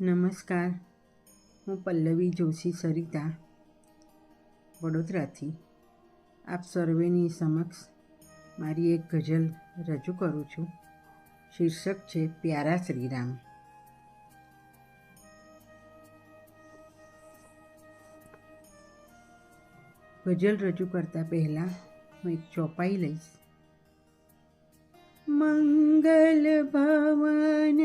નમસ્કાર. હું પલ્લવી જોશી સરિતા, વડોદરાથી. આપ સર્વેની સમક્ષ મારી એક ગઝલ રજૂ કરું છું. શીર્ષક છે, પ્યારા શ્રીરામ. ગઝલ રજૂ કરતાં પહેલાં હું એક ચોપાઈ લઈશ. મંગલ ભવન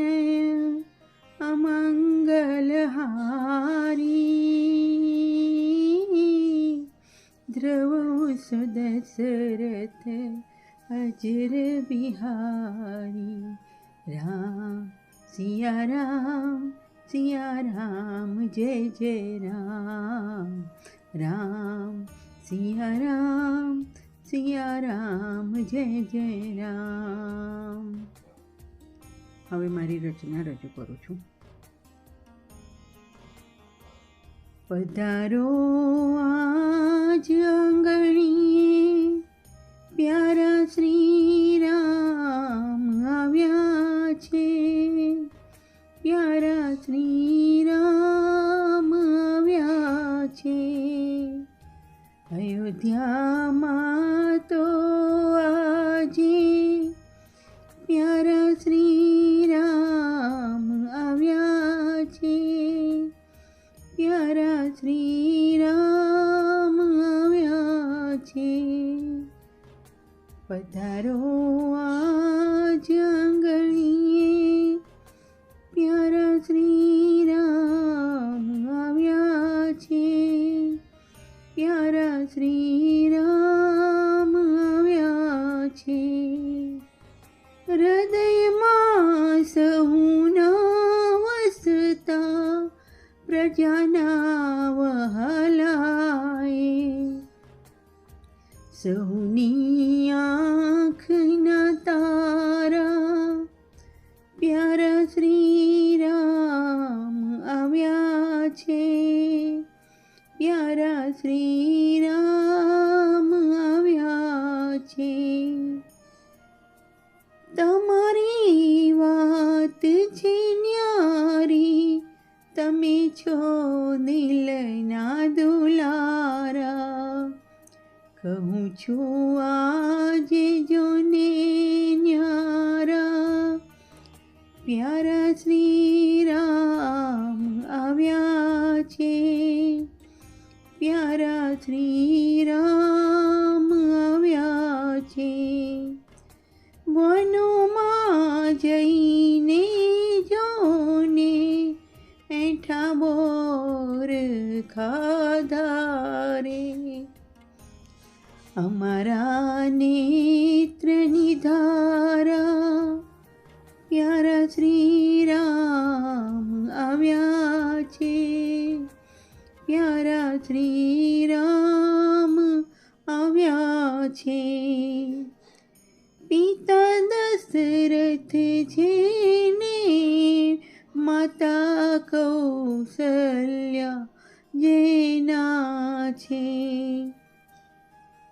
અમંગલહારી ધ્રુવ સુદશરથ અજર બિહારી રામ સિયા રામ સિયા રામ જય જય રામ રામ સિયા રામ સિયા રામ જય જય રામ હવે મારી રચના રજૂ કરું છું. પધારો આજ આંગણીએ. પ્યારા શ્રી રામ આવ્યા છે. પ્યારા શ્રી રામ આવ્યા છે. અયોધ્યામાં તો પધારો આજ આંગણીએ પ્યારા શ્રી રામ આવ્યા છે. પ્યારા શ્રી રામ આવ્યા છે. હૃદયમાં સહુના વસતા પ્રજાના વહલાએ સહુની આંખના તારા પ્યારા શ્રી રામ આવ્યા છે પ્યારા શ્રી રામ આવ્યા છે તમારી વાત છે ન્યારી તમે છો દિલના છું આજે જોને ન્યારા. પ્યારા શ્રી રામ આવ્યા છે. પ્યારા શ્રી રામ આવ્યા છે. વનોમાં જઈને જોને એઠા બોર ખાધારે. અમારા નેત્રની ધારા પ્યારા શ્રી રામ આવ્યા છે પ્યારા શ્રી રામ આવ્યા છે પિતા દશરથ છે ને માતા કૌશલ્યા જેના છે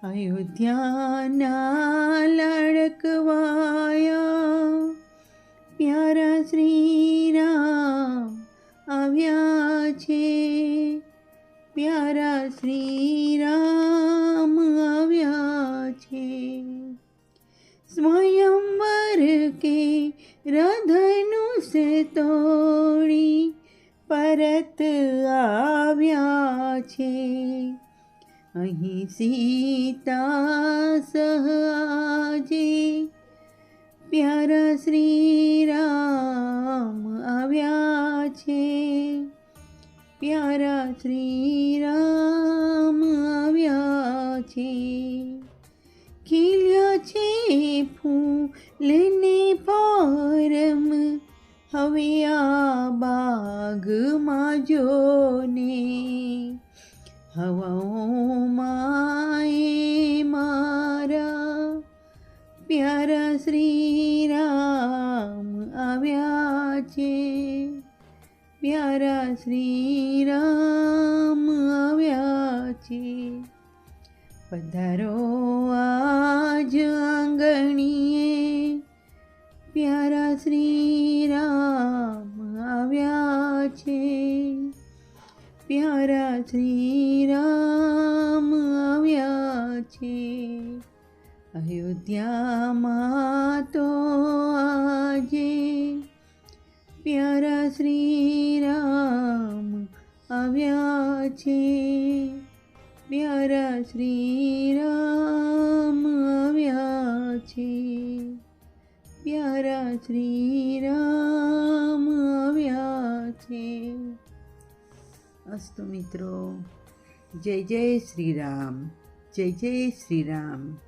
અયોધ્યાના લડકવાયા. પ્યારા શ્રી રામ આવ્યા છે. પ્યારા શ્રી રામ આવ્યા છે. સ્વયંવર કે રધનુષ તોડી પરત આવ્યા છે. અહીં સીતા સહાજે પ્યારા શ્રી રામ આવ્યા છે. પ્યારા શ્રી રામ આવ્યા છે. ખીલ્યા છે ફૂલને પરમ હવે આ બાગમાં જોને હવાઓમાં મારા પ્યારા શ્રી રામ આવ્યા છે. પ્યારા શ્રી રામ આવ્યા છે. પધારો આજ આંગણીએ. પ્યારા શ્રી રામ આવ્યા શ્રી રામ આવ્યા છે. અયોધ્યામાં તો આજે પ્યારા શ્રી રામ આવ્યા છે. પ્યારા શ્રી રામ આવ્યા છે. પ્યારા શ્રી રામ આવ્યા છે. અસ્તુ મિત્રો જય જય શ્રી રામ જય જય શ્રી રામ